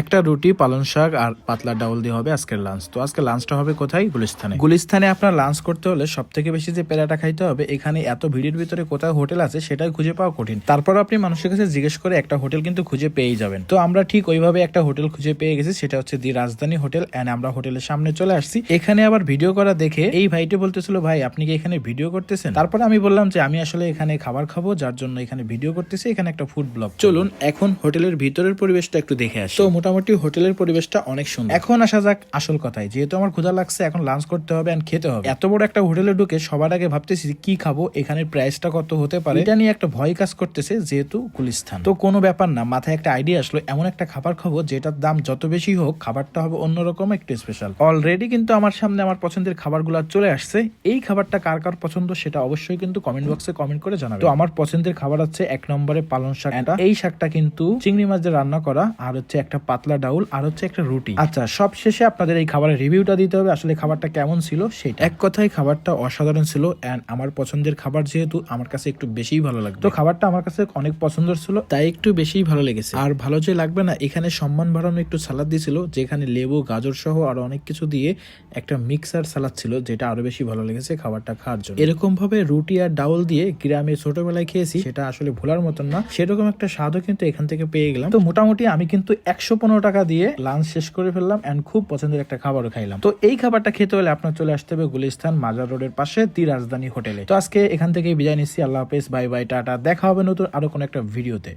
একটা রুটি পালং শাক আর পাতলা ডাউল দিয়ে হবে আজকের লাঞ্চ তো আজকে লাঞ্চটা হবে কোথায়? গুলিস্তানে। গুলিস্তানে আপনার লাঞ্চ করতে হলে সব থেকে বেশি যে পেরাটা খাইতে হবে এখানে এত ভিড়ের ভিতরে কোথায় হোটেল আছে সেটাই খুঁজে পাওয়া কঠিন। তারপর আপনি মানুষের কাছে জিজ্ঞেস করে একটা হোটেল কিন্তু খুঁজে পেয়েই যাবেন। তো আমরা ঠিক ওইভাবে একটা হোটেল খুঁজে পেয়ে গেছি সেটা হচ্ছে দি রাজধানী হোটেল এন্ড আমরা হোটেলের সামনে চলে আসছি। এখানে আবার ভিডিও করা দেখে এই ভাইটি বলতেছিল ভাই আপনি কি এখানে ভিডিও করতেছেন? তারপরে আমি বললাম যে আমি আসলে এখানে খাবার খাব যার জন্য এখানে ভিডিও করতেছি এখানে একটা ফুড ব্লগ চলুন এখন হোটেলের ভিতরের পরিবেশটা একটু দেখে আসি। তো মোটামুটি হোটেলের পরিবেশটা অনেক সুন্দর। এখন আসা যাক আসল কথায়। যেহেতু আমার ক্ষুধা লাগছে এখন লাঞ্চ করতে হবে এন্ড খেতে হবে। এত বড় একটা হোটেলে ঢুকে সবার আগে ভাবতেছি কি খাব এখানের প্রাইসটা কত হতে পারে? এটা নিয়ে একটা ভয় কাজ করতেছে যেহেতু গুলিস্তান। তো কোনো ব্যাপার না মাথায় একটা আইডিয়া আসলো এমন একটা খাবার খাব যেটার দাম যত বেশি হোক খাবারটা হবে অন্যরকম একটু স্পেশাল অলরেডি কিন্তু আমার সামনে আমার পছন্দের খাবারগুলো চলে আসছে। এই খাবারটা কার কার পছন্দ সেটা অবশ্যই কিন্তু কমেন্ট বক্সে কমেন্ট করে জানাবে তো আমার পছন্দের খাবার হচ্ছে এক নম্বরে পালং শাক এই শাকটা কিন্তু চিংড়ি মাছ দিয়ে রান্না করা আর হচ্ছে একটা পাতলা ডাউল আর হচ্ছে একটা রুটি। আচ্ছা সব শেষে আপনাদের এই খাবারের রিভিউটা দিতে হবে আসলে খাবারটা কেমন ছিল সেটা। এক কথায় খাবারটা অসাধারণ ছিল অ্যান্ড আমার পছন্দের খাবার যেহেতু আমার কাছে একটু বেশিই ভালো লাগবে। তো খাবারটা আমার কাছে অনেক পছন্দের ছিল তাই একটু বেশিই ভালো লেগেছে। আর ভালো যে লাগবে না এখানে সম্মান বাড়ানো একটু সালাদ দিয়েছিল যেখানে লেবু গাজর সহ আরও অনেক কিছু দিয়ে একটা মিক্সার সালাদ ছিল যেটা আরও বেশি ভালো লেগেছে খাবারটা খাওয়ার জন্য। এরকম ভাবে রুটি আর ডাউল দিয়ে গ্রামে ছোটবেলায় খেয়েছি সেটা আসলে ভোলার মতন না সেরকম একটা স্বাদও কিন্তু এখান থেকে পেয়ে গেলাম। তো মোটামুটি আমি কিন্তু একশো পনেরো টাকা দিয়ে লাঞ্চ শেষ করে ফেললাম এন্ড খুব পছন্দের একটা খাবারও খাইলাম। তো এই খাবারটা খেতে হলে আপনার চলে আসতে হবে গুলিস্তান মাজার রোডের পাশে তীর রাজধানী হোটেলে। তো আজকে এখান থেকে বিদায় নিচ্ছি। আল্লাহ হাফেজ, বাই বাই, টাটা। দেখা হবে নতুন আরও কোনো একটা ভিডিওতে।